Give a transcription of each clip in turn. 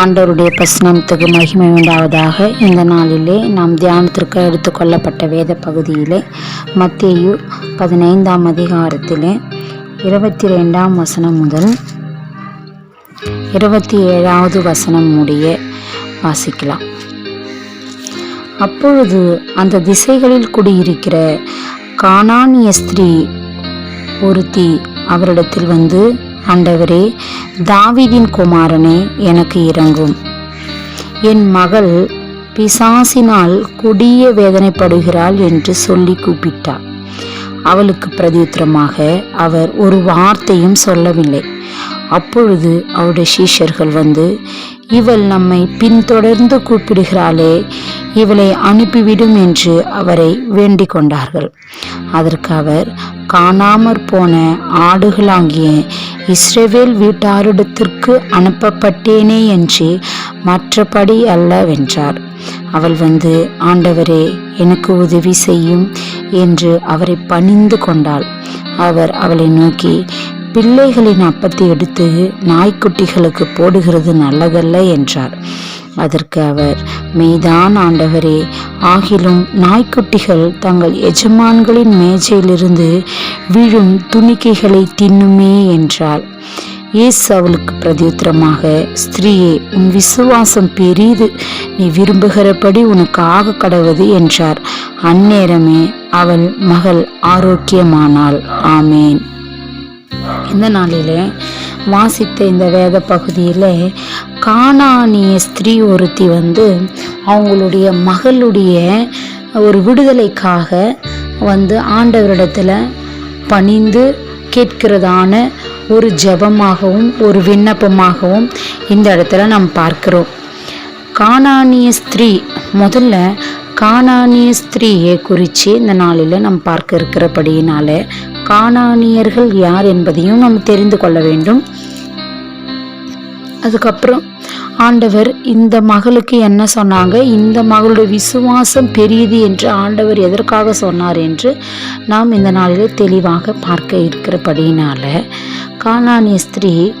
ஆண்டவருடைய பிரசனத்துக்கு மகிமை உண்டாவதாக இந்த நாளிலே நாம் தியானத்திற்கு எடுத்துக்கொள்ளப்பட்ட வேத பகுதியிலே மத்தியு பதினைந்தாம் அதிகாரத்திலே இருபத்தி ரெண்டாம் வசனம் முதல் இருபத்தி ஏழாவது வசனம் முடிய வாசிக்கலாம். அப்பொழுது அந்த திசைகளில் குடியிருக்கிற கானானிய ஸ்திரீ ஒருத்தி அவரிடத்தில் வந்து ஆண்டவரே தாவிதின் குமாரனே எனக்கு இறங்கும் என் மகள் பிசாசினால் கொடிய வேதனைப்படுகிறாள் என்று சொல்லி கூப்பிட்டார் அவளுக்கு பிரதியுத்தரமாக அவர் ஒரு வார்த்தையும் சொல்லவில்லை. அப்பொழுது அவருடைய சீஷர்கள் வந்து இவள் நம்மை பின்தொடர்ந்து கூப்பிடுகிறாளே இவளை அனுப்பிவிடும் என்று அவரை வேண்டிக் கொண்டார்கள். அதற்கு அவர் காணாமற் போன ஆடுகளாகிய இஸ்ரேவேல் வீட்டாரிடத்திற்கு அனுப்பப்பட்டேனே என்று மற்றபடி அல்லவென்றார். அவள் வந்து ஆண்டவரே எனக்கு உதவி செய்யும் என்று அவரை பணிந்து கொண்டாள். அவர் அவளை நோக்கி பிள்ளைகளின் அப்பத்தை எடுத்து நாய்க்குட்டிகளுக்கு போடுகிறது நல்லதல்ல என்றார். அதற்கு அவர் மெய்தான் ஆண்டவரே ஆகிலும் நாய்க்குட்டிகள் தங்கள் எஜமான்களின் மேஜையிலிருந்து விழும் துணிக்கைகளை தின்னுமே என்றார் இயேசு அவளுக்கு பிரதியுத்தரமாக ஸ்திரீயே உன் விசுவாசம் பெரிது. நீ விரும்புகிறபடி உனக்கு ஆக கடவுது என்றார். அந்நேரமே அவள் மகள் ஆரோக்கியமானாள். ஆமேன். இந்த நாளிலே வாசித்த இந்த வேத பகுதியில் காணானிய ஸ்திரீ ஒருத்தி வந்து அவங்களுடைய மகளுடைய ஒரு விடுதலைக்காக வந்து ஆண்டவரிடத்தில் பணிந்து கேட்கிறதான ஒரு ஜெபமாகவும் ஒரு விண்ணப்பமாகவும் இந்த இடத்துல நாம் பார்க்கிறோம். காணானிய ஸ்திரீ முதல்ல காணானிய ஸ்திரீயை குறித்து இந்த நாளில் நாம் பார்க்க இருக்கிறபடியினால காணானியர்கள் யார் என்பதையும் நம்ம தெரிந்து கொள்ள வேண்டும். அதுக்கப்புறம் ஆண்டவர் இந்த மகளுக்கு என்ன சொன்னாங்க? இந்த மகளுடைய விசுவாசம் பெரியது என்று ஆண்டவர் எதற்காக சொன்னார் என்று நாம் இந்த நாளில் தெளிவாக பார்க்க இருக்கிறபடியினால காணானிய ஸ்திரீ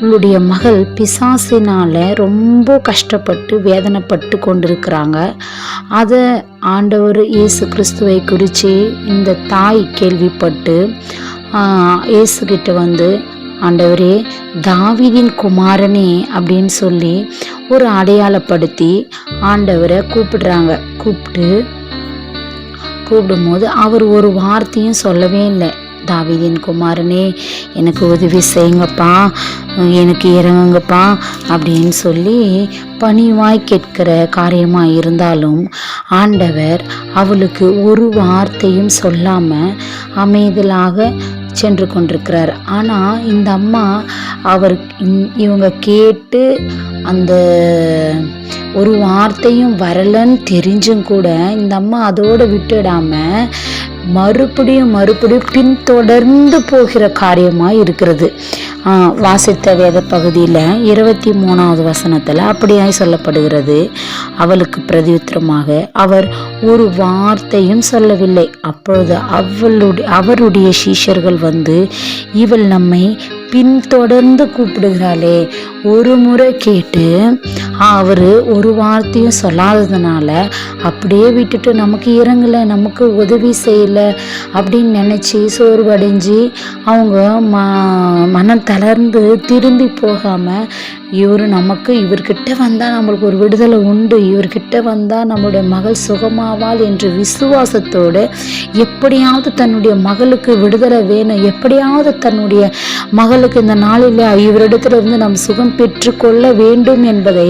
உங்களுடைய மகள் பிசாசினால் ரொம்ப கஷ்டப்பட்டு வேதனைப்பட்டு கொண்டிருக்கிறாங்க. அதை ஆண்டவர் இயேசு கிறிஸ்துவை குறித்து இந்த தாய் கேள்விப்பட்டு இயேசுகிட்ட வந்து ஆண்டவரே தாவிதின் குமாரனே அப்படின்னு சொல்லி ஒரு அடையாளப்படுத்தி ஆண்டவரை கூப்பிடுறாங்க. கூப்பிட்டு கூப்பிடும்போது அவர் ஒரு வார்த்தையும் சொல்லவே இல்லை. தாவீதின் குமாரனே எனக்கு உதவி செய்யுங்கப்பா எனக்கு இறங்குங்கப்பா அப்படின்னு சொல்லி பணிவாய் கேட்கிற காரியமாக இருந்தாலும் ஆண்டவர் அவளுக்கு ஒரு வார்த்தையும் சொல்லாமல் அமைதலாக சென்று கொண்டிருக்கிறார். ஆனால் இந்த அம்மா அவர் இவங்க கேட்டு அந்த ஒரு வார்த்தையும் வரலன்னு தெரிஞ்சும் கூட இந்த அம்மா அதோடு விட்டுடாமல் மறுபடியும் மறுபடியும் பின்தொடர்ந்து போகிற காரியமாக இருக்கிறது வாசித்த வேத பகுதியில் இருபத்தி மூணாவது வசனத்தில் அப்படியாய் சொல்லப்படுகிறது. அவளுக்கு பிரதித்திரமாக அவர் ஒரு வார்த்தையும் சொல்லவில்லை. அப்பொழுது அவளுடைய அவருடைய சீஷர்கள் வந்து இவள் நம்மை பின்தொடர்ந்து கூப்பிடுகிறாளே. ஒரு முறை கேட்டு அவர் ஒரு வார்த்தையும் சொல்லாததுனால அப்படியே விட்டுட்டு நமக்கு இறங்கலை நமக்கு உதவி செய்யலை அப்படின்னு நினச்சி சோர்வடைஞ்சு அவங்க ம மனம் தளர்ந்து திரும்பி போகாமல் இவர் நமக்கு இவர்கிட்ட வந்தால் நம்மளுக்கு ஒரு விடுதலை உண்டு. இவர்கிட்ட வந்தால் நம்மளுடைய மகள் சுகமாவாள் என்று விசுவாசத்தோடு எப்படியாவது தன்னுடைய மகளுக்கு விடுதலை வேணும். எப்படியாவது தன்னுடைய மகளுக்கு இந்த நாளில் இவரிடத்திலிருந்து நாம் சுகம் பெற்றுக்கொள்ள வேண்டும் என்பதை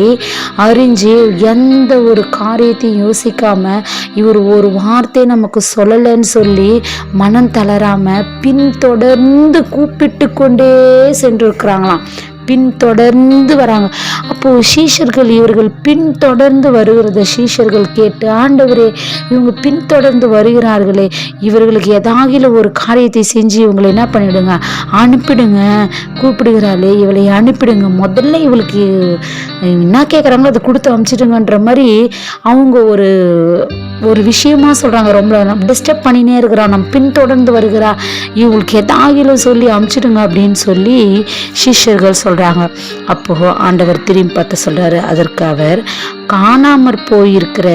அறிஞ்சு எந்த ஒரு காரியத்தையும் யோசிக்காம இவர் ஒரு வார்த்தை நமக்கு சொல்லலைன்னு சொல்லி மனம் தளராம பின்தொடர்ந்து கூப்பிட்டு கொண்டே சென்றிருக்கிறாங்களாம். பின்தொடர்ந்து வராங்க. அப்போ சீஷர்கள் இவர்கள் பின்தொடர்ந்து வருகிறத சீஷர்கள் கேட்டு ஆண்டவரே இவங்க பின்தொடர்ந்து வருகிறார்களே இவர்களுக்கு ஏதாகில ஒரு காரியத்தை செஞ்சு இவங்களை என்ன பண்ணிடுங்க? அனுப்பிடுங்க. கூப்பிடுகிறாளே இவளை அனுப்பிடுங்க. முதல்ல இவளுக்கு என்ன கேட்குறாங்களோ அதை கொடுத்து அனுப்பிச்சிடுங்கன்ற மாதிரி அவங்க ஒரு ஒரு விஷயமா சொல்கிறாங்க ரொம்ப டிஸ்டர்ப் பண்ணினே இருக்கிறான் நம்ம பின்தொடர்ந்து வருகிறா. இவங்களுக்கு எதாகிலும் சொல்லி அமுச்சிடுங்க அப்படின்னு சொல்லி சிஷ்யர்கள் சொல்கிறாங்க அப்போது ஆண்டவர் திரும்பி பார்த்து சொல்கிறாரு அதற்கு அவர் காணாமற் போயிருக்கிற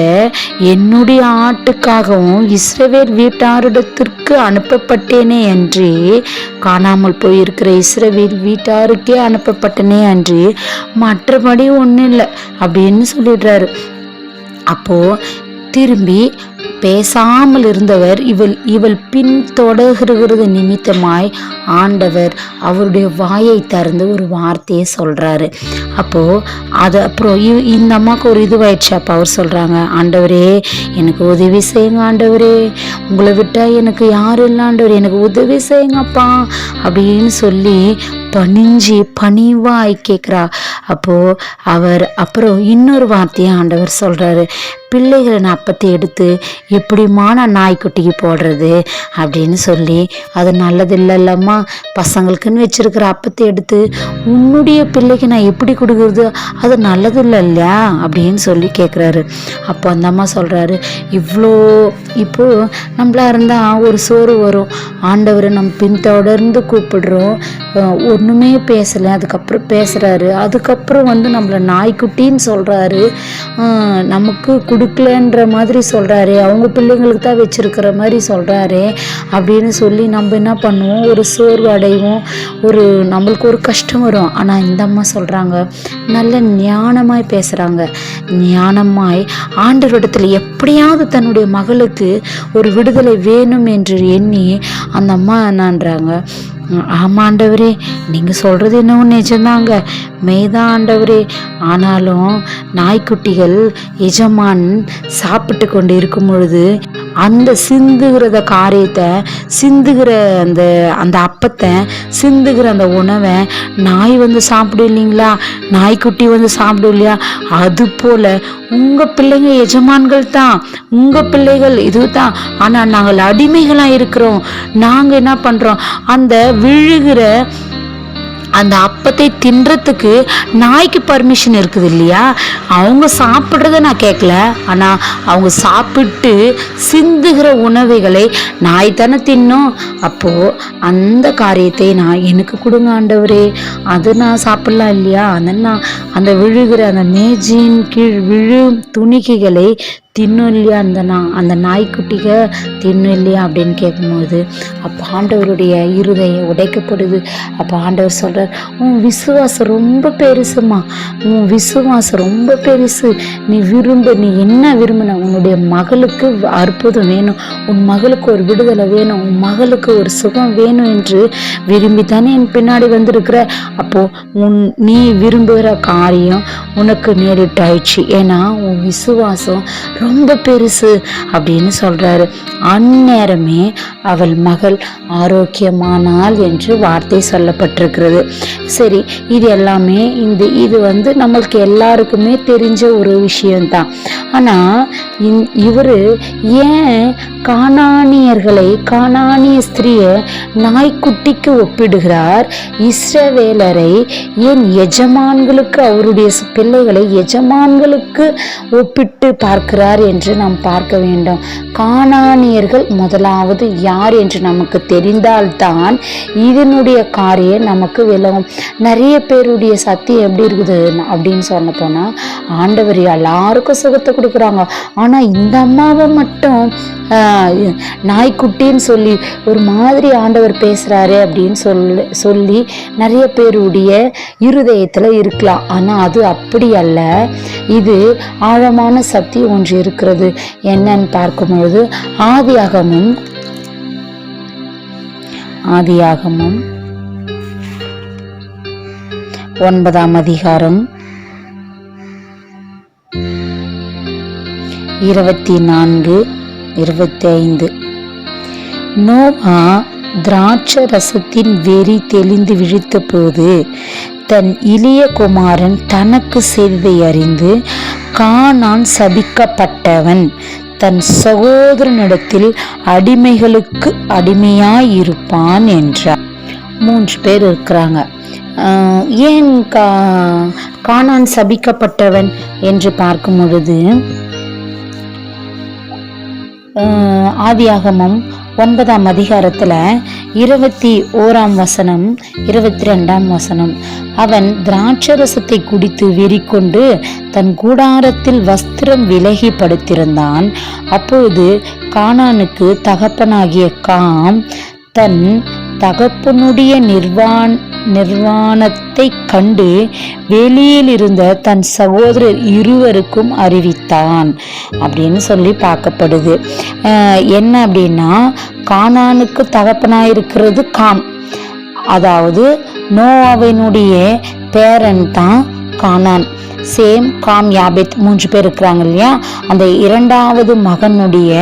என்னுடைய ஆட்டுக்காகவும் இஸ்ரவேல் வீட்டாரிடத்திற்கு அனுப்பப்பட்டேனே அன்றி காணாமல் போயிருக்கிற இஸ்ரவேல் வீட்டாருக்கே அனுப்பப்பட்டனே அன்றி மற்றபடி ஒன்றும் இல்லை அப்படின்னு சொல்லிடுறாரு. அப்போது திரும்பி பேசாமல் இருந்தவர் இவள் இவள் பின்தொடர்கிறது நிமித்தமாய் ஆண்டவர் அவருடைய வாயை திறந்து ஒரு வார்த்தையை சொல்கிறாரு அப்போது அது அப்புறம் இ- இந்த அம்மாவுக்கு ஒரு இதுவாயிடுச்சு. அப்போ அவர் சொல்கிறாங்க ஆண்டவரே எனக்கு உதவி செய்யுங்க ஆண்டவரே. உங்களை விட்டால் எனக்கு யாரும் இல்லை ஆண்டவர். எனக்கு உதவி செய்யுங்கப்பா. அப்படின்னு சொல்லி பணிஞ்சு பணிவாய் கேட்குறா. அப்போது அவர் அப்புறம் இன்னொரு வார்த்தையை ஆண்டவர் சொல்கிறாரு பிள்ளைகளை நான் அப்பத்தை எடுத்து எப்படிம்மா நான் நாய்க்குட்டிக்கு போடுறது அப்படின்னு சொல்லி அது நல்லது இல்லைல்லம்மா பசங்களுக்குன்னு வச்சுருக்கிற அப்பத்தை எடுத்து உன்னுடைய பிள்ளைக்கு நான் எப்படி கொடுக்குறது? அது நல்லது இல்லை இல்லையா அப்படின்னு சொல்லி கேட்குறாரு அப்போ அந்த அம்மா சொல்கிறாரு இவ்வளோ இப்போது நம்மளா இருந்தால் ஒரு சோறு வரும். ஆண்டவரை நம்ம பின்தொடர்ந்து கூப்பிடுறோம். ஒன்றுமே பேசலை. அதுக்கப்புறம் பேசுகிறாரு அதுக்கப்புறம் வந்து நம்மளை நாய்க்குட்டின்னு சொல்கிறாரு நமக்கு கொடுக்கலன்ற மாதிரி சொல்கிறாரு அவங்க பிள்ளைங்களுக்கு தான் வச்சுருக்கிற மாதிரி சொல்கிறாரு அப்படின்னு சொல்லி நம்ம என்ன பண்ணுவோம்? ஒரு சோர்வு அடைவோம். ஒரு நம்மளுக்கு ஒரு கஷ்டம் வரும். ஆனால் இந்த அம்மா சொல்கிறாங்க நல்ல ஞானமாய் பேசுகிறாங்க ஞானமாய் ஆண்டவரிடத்தில் எப்படியாவது தன்னுடைய மகளுக்கு ஒரு விடுதலை வேணும் என்று எண்ணி அந்த அம்மா என்னன்றாங்க ஆமாண்டவரே நீங்கள் சொல்கிறது என்னவோ நிஜம்தாங்க. மெய்தான் ஆண்டவரே ஆனாலும் நாய்க்குட்டிகள் எஜமான் சாப்பிட்டு கொண்டு இருக்கும் பொழுது அந்த சிந்துகிறத காரியத்தை சிந்துகிற அந்த அந்த அப்பத்தை சிந்துகிற அந்த உணவை நாய் வந்து சாப்பிடும் இல்லைங்களா? நாய்க்குட்டி வந்து சாப்பிடும் இல்லையா? அது போல உங்கள் பிள்ளைங்க எஜமான்கள் தான் உங்கள் பிள்ளைகள் இது தான் ஆனால் நாங்கள் அடிமைகளாக இருக்கிறோம். நாங்கள் என்ன பண்ணுறோம் அந்த விழுகிற அந்த அப்பத்தை தின்றதுக்கு நாய்க்கு பர்மிஷன் இருக்குது இல்லையா? அவங்க சாப்பிட்றத நான் கேட்கல ஆனால் அவங்க சாப்பிட்டு சிந்துகிற உணவுகளை நாய் தானே தின்னும். அப்போது அந்த காரியத்தை நான் எனக்கு கொடுங்க ஆண்டவரே. அது நான் சாப்பிட்லாம் இல்லையா? அதனால் நான் அந்த விழுகிற அந்த மேஜின் கீழ் விழும் துணிக்கைகளை தின்னும் இல்லையா அந்த நா அந்த நாய்க்குட்டிக தின்னும் இல்லையா அப்படின்னு கேட்கும்போது அப்போ ஆண்டவருடைய இருதயம் உடைக்கப்படுது. அப்போ ஆண்டவர் சொல்கிறார் உன் விசுவாசம் ரொம்ப பெருசுமா? உன் விசுவாசம் ரொம்ப பெருசு. நீ விரும்ப நீ என்ன விரும்பின உன்னுடைய மகளுக்கு அற்புதம் வேணும். உன் மகளுக்கு ஒரு விடுதலை வேணும். உன் மகளுக்கு ஒரு சுகம் வேணும் என்று விரும்பி தானே என் பின்னாடி வந்திருக்கிற. அப்போது உன் நீ விரும்புகிற காரியம் உனக்கு நேரிட்டாயிடுச்சு. ஏன்னா உன் விசுவாசம் ரொம்ப பெருசு அப்படின்னு சொல்கிறாரு அந்நேரமே அவள் மகள் ஆரோக்கியமானாள் என்று வார்த்தை சொல்லப்பட்டிருக்கிறது. சரி இது எல்லாமே இந்த இது வந்து நம்மளுக்கு எல்லாருக்குமே தெரிஞ்ச ஒரு விஷயம்தான். ஆனால் இவர் ஏன் காணானியர்களை காணானிய ஸ்திரியை நாய்க்குட்டிக்கு ஒப்பிடுகிறார்? இஸ்ரவேலரை ஏன் எஜமான்களுக்கு அவருடைய பிள்ளைகளை எஜமான்களுக்கு ஒப்பிட்டு பார்க்கிறார் என்று நாம் பார்க்க வேண்டும். காணானியர்கள் முதலாவது யார் என்று நமக்கு தெரிந்தால்தான் இதனுடைய காரியம் நமக்கு விளங்கும். நிறைய பேருடைய சத்தியம் எப்படி இருக்குது அப்படின்னு சொல்ல போனால் ஆண்டவர் எல்லாருக்கும் சுகத்தை கொடுக்குறாங்க. ஆனால் இந்த அம்மாவை மட்டும் ஆஹ், நாய்க்குட்டின்னு சொல்லி ஒரு மாதிரி ஆண்டவர் பேசுகிறாரு அப்படின்னு சொல்லி சொல்லி நிறைய பேருடைய இருதயத்தில் இருக்கலாம். ஆனால் அது அப்படி அல்ல. இது ஆழமான சக்தி ஒன்று இருக்கிறது. என்னன்னு பார்க்கும்பொழுது ஆதியாகமும் ஆதியாகமும் ஒன்பதாம் அதிகாரம் இருபத்தி நான்கு இருபத்தி ஐந்து நோவா திராட்ச ரசத்தின் வெறி தெளிந்து விழித்தபோது தன் இளைய குமாரன் தனக்கு செய்ததை அறிந்து கானான் சபிக்கப்பட்டவன். தன் சகோதரனிடத்தில் அடிமைகளுக்கு அடிமையாயிருப்பான் என்றார். மூன்று பேர் இருக்கிறாங்க. ஏன் கா கானான் சபிக்கப்பட்டவன் என்று பார்க்கும் பொழுது ஆதியாகமம் ஒன்பதாம் அதிகாரத்துல இருபத்தி ஓராம் வசனம் இருபத்தி ரெண்டாம் வசனம். அவன் திராட்சரசத்தை குடித்து வெறி கொண்டு தன் கூடாரத்தில் வஸ்திரம் விலகி படுத்திருந்தான். அப்பொழுது கானானுக்கு தகப்பனாகிய காம் தன் தகப்பனுடைய நிர்வாண நிர்வாணத்தை கண்டு வெளியில் இருந்த தன் சகோதரர் இருவருக்கும் அறிவித்தான் அப்படின்னு சொல்லி பார்க்கப்படுது. என்ன அப்படின்னா கானானுக்கு தகப்பனாயிருக்கிறது காம் அதாவது நோவாவினுடைய பேரன் தான் கானான். சேம் காம் யாபெத் மூன்று பேர் இருக்கிறாங்க இல்லையா? அந்த இரண்டாவது மகனுடைய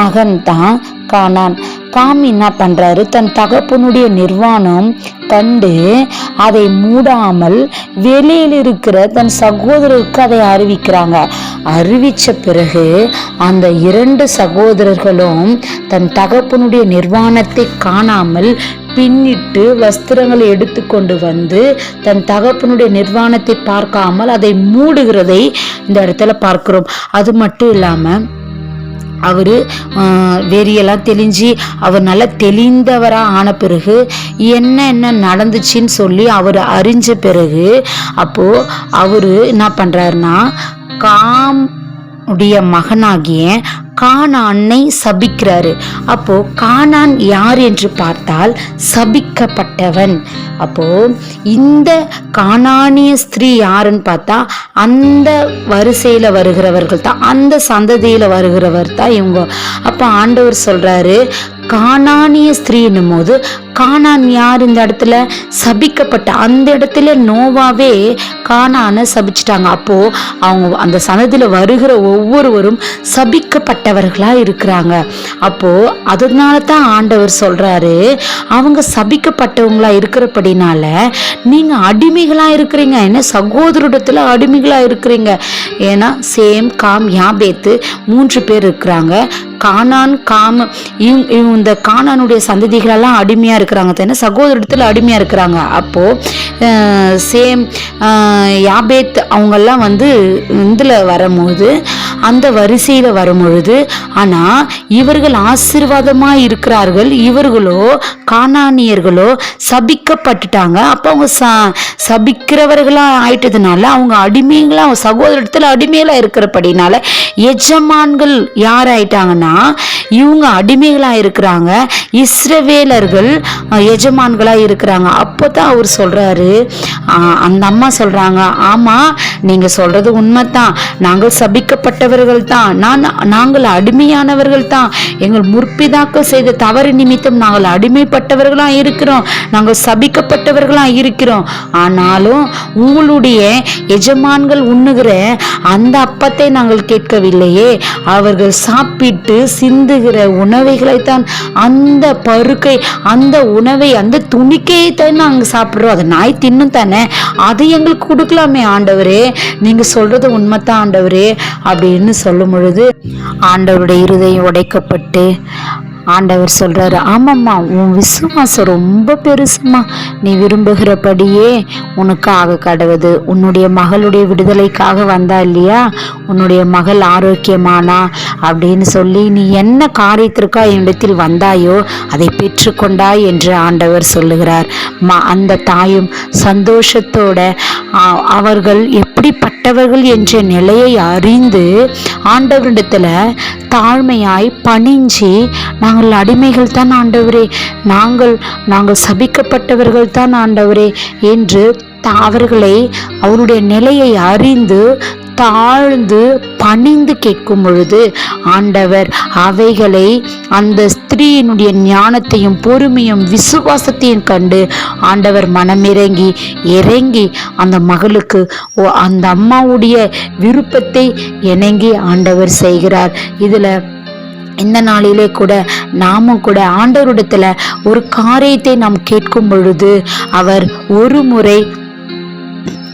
மகன் தான் கானான். காமி என்ன பண்றாரு? தன் தகப்பனுடைய நிர்வாணம் கண்டு அதை மூடாமல் வெளியில் இருக்கிற தன் சகோதரருக்கு அதை அறிவிக்கிறாங்க. அறிவிச்ச பிறகு அந்த இரண்டு சகோதரர்களும் தன் தகப்பனுடைய நிர்வாணத்தை காணாமல் பின்னிட்டு வஸ்திரங்களை எடுத்துக்கொண்டு வந்து தன் தகப்பனுடைய நிர்வாணத்தை பார்க்காமல் அதை மூடுகிறதை இந்த இடத்துல பார்க்கிறோம். அது மட்டும் இல்லாமல் அவர் வெறியெல்லாம் தெளிஞ்சு அவர் நல்லா தெளிந்தவராக ஆன பிறகு என்ன என்ன நடந்துச்சுன்னு சொல்லி அவர் அறிஞ்ச பிறகு அப்போது அவர் என்ன பண்ணுறாருன்னா காம் உடைய மகனாகிய கானானை சபிக்கிறாரு. அப்போ கானான் யார் என்று பார்த்தால் சபிக்கப்பட்டவன். அப்போ இந்த காணானிய ஸ்திரீ யாருன்னு பார்த்தா அந்த வரிசையில வருகிறவர்கள் தான் அந்த சந்ததியில வருகிறவர் தான் இவங்க. அப்ப ஆண்டவர் சொல்றாரு கானானிய ஸ்திரீன்னும் போது கானான் யார் இந்த இடத்துல? சபிக்கப்பட்ட அந்த இடத்துல நோவாவே கானான சபிச்சிட்டாங்க. அப்போ அவங்க அந்த சனதியில வருகிற ஒவ்வொருவரும் சபிக்கப்பட்டவர்களா இருக்கிறாங்க. அப்போ அதனால தான் ஆண்டவர் சொல்றாரு அவங்க சபிக்கப்பட்டவங்களா இருக்கிறபடினால நீங்க அடிமைகளா இருக்கிறீங்க. என்ன சகோதரத்தில் அடிமைகளா இருக்கிறீங்க. ஏன்னா சேம் காம் யாபேத்து மூன்று பேர் இருக்கிறாங்க. கானான் காம் இவங்க இவங்க இந்த கானானுடைய சந்ததிகளெல்லாம் அடிமையாக இருக்கிறாங்க. தானே சகோதரத்தில் அடிமையாக இருக்கிறாங்க. அப்போது சேம் யாபேத் அவங்கெல்லாம் வந்து இதில் வரும்போது அந்த வரிசையில் வரும்பொழுது ஆனால் இவர்கள் ஆசீர்வாதமாக இருக்கிறார்கள். இவர்களோ காணானியர்களோ சபிக்கப்பட்டுட்டாங்க. அப்போ அவங்க ச சபிக்கிறவர்களாக ஆயிட்டதுனால அவங்க அடிமைங்களாக அவங்க சகோதரத்தில் அடிமைகளாக இருக்கிறபடினால எஜமான்கள் யார் ஆயிட்டாங்கன்னா இவங்க அடிமைகளாக இருக்கிறாங்க இஸ்ரவேலர்கள் எஜமான்களா இருக்கிறாங்க. அப்போ தான் அவர் சொல்றாரு ஆஹ், அந்த அம்மா சொல்றாங்க ஆமா நீங்க சொல்றது உண்மைதான். நாங்கள் சபிக்கப்பட்டவர்கள் தான். நான் நாங்கள் அடிமையானவர்கள் தான். எங்கள் முற்பிதாக்கள் செய்த தவறு நிமித்தம் நாங்கள் அடிமைப்பட்டவர்களா இருக்கிறோம். நாங்கள் சபிக்கப்பட்டவர்களா இருக்கிறோம். ஆனாலும் உங்களுடைய எஜமான்கள் உண்ணுகிற அந்த அப்பத்தை நாங்கள் கேட்கவில்லையே. அவர்கள் சாப்பிட்டு சிந்துகிற உணவைகளைத்தான் அந்த பருக்கை அந்த உணவை அந்த துணிக்கையை தான் நாங்கள் சாப்பிட்றோம். அதை நாய் தின்னும் தானே அது எங்களுக்கு கொடுக்கலாமே ஆண்டவரே. நீங்க சொல்றது உண்மைதான் ஆண்டவரே அப்படின்னு சொல்லும் பொழுது ஆண்டவருடைய இருதயம் உடைக்கப்பட்டு ஆண்டவர் சொல்றாரு ஆமாம்மா உன் விசுவாசம் ரொம்ப பெருசுமா நீ விரும்புகிறபடியே உனக்கு ஆக கடவுது. உன்னுடைய மகளுடைய விடுதலைக்காக வந்தா இல்லையா? உன்னுடைய மகள் ஆரோக்கியமானா? அப்படின்னு சொல்லி நீ என்ன காரியத்திற்கா என்னிடத்தில் வந்தாயோ அதை பெற்றுக்கொண்டாய் என்று ஆண்டவர் சொல்லுகிறார். ம அந்த தாயும் சந்தோஷத்தோட அவர்கள் எப்படிப்பட்டவர்கள் என்ற நிலையை அறிந்து ஆண்டவரிடத்துல தாழ்மையாய் பணிஞ்சு நாங்கள் அடிமைகள் தான் ஆண்டவரே. நாங்கள் நாங்கள் சபிக்கப்பட்டவர்கள் தான் ஆண்டவரே என்று த- அவர்களை அவருடைய நிலையை அறிந்து தாழ்ந்து பணிந்து கேட்கும் பொழுது ஆண்டவர் அவைகளை அந்த ஸ்திரீயினுடைய ஞானத்தையும் பொறுமையும் விசுவாசத்தையும் கண்டு ஆண்டவர் மனமிறங்கி இறங்கி அந்த மகளுக்கு ஓ- அந்த அம்மாவுடைய விருப்பத்தை இணங்கி ஆண்டவர் செய்கிறார். இதில் இந்த நாளிலே கூட நாமும் கூட ஆண்டவரிடத்துல ஒரு காரியத்தை நாம் கேட்கும் பொழுது அவர் ஒரு முறை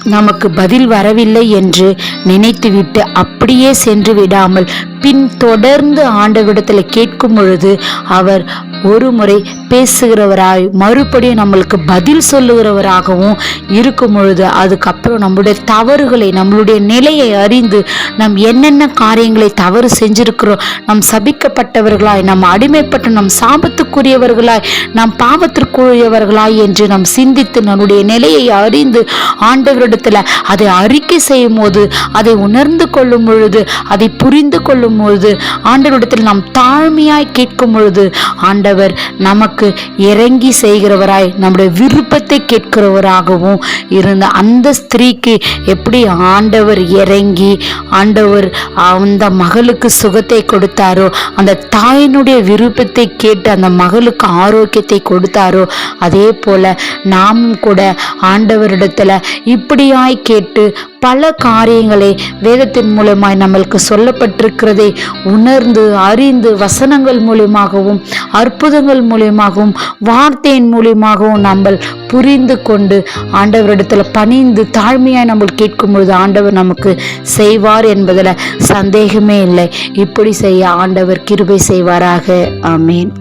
நமக்கு பதில் வரவில்லை என்று நினைத்துவிட்டு அப்படியே சென்று விடாமல் பின் தொடர்ந்து ஆண்டவிடத்தில் கேட்கும் பொழுது அவர் ஒரு முறை பேசுகிறவராய் மறுபடியும் நம்மளுக்கு பதில் சொல்லுகிறவராகவும் இருக்கும் பொழுது அதுக்கப்புறம் நம்மளுடைய தவறுகளை நம்மளுடைய நிலையை அறிந்து நம் என்னென்ன காரியங்களை தவறு செஞ்சிருக்கிறோம் நம் சபிக்கப்பட்டவர்களாய் நம் அடிமைப்பட்ட நம் சாபத்துக்குரியவர்களாய் நம் பாவத்திற்குரியவர்களாய் என்று நாம் சிந்தித்து நம்முடைய நிலையை அறிந்து ஆண்டவரிடத்துல அதை அறிக்கை செய்யும் போது அதை உணர்ந்து கொள்ளும் பொழுது அதை புரிந்து கொள்ளும் பொழுது ஆண்டவரிடத்தில் நாம் தாழ்மையாய் கேட்கும் பொழுது ஆண்டவர் நமக்கு இறங்கி செய்கிறவராய் நம்முடைய விருப்பத்தை கேட்கிறவராகவும் இருந்த அந்த ஸ்திரீக்கு எப்படி ஆண்டவர் இறங்கி ஆண்டவர் அந்த மகளுக்கு சுகத்தை கொடுத்தாரோ அந்த தாயினுடைய விருப்பத்தை கேட்டு அந்த மகளுக்கு ஆரோக்கியத்தை கொடுத்தாரோ அதே போல நாமும் கூட ஆண்டவரிடத்துல இப்படியாய் கேட்டு பல காரியங்களை வேதத்தின் மூலமாய் நம்மளுக்கு சொல்லப்பட்டிருக்கிறதை உணர்ந்து அறிந்து வசனங்கள் மூலியமாகவும் அற்புதங்கள் மூலியமாகவும் வார்த்தையின் மூலியமாகவும் நம்ம புரிந்து கொண்டு ஆண்டவரிடத்துல பணிந்து தாழ்மையாய் நம்ம கேட்கும் பொழுது ஆண்டவர் நமக்கு செய்வார் என்பதில் சந்தேகமே இல்லை. இப்படி செய்ய ஆண்டவர் கிருபை செய்வாராக. ஆமீன்.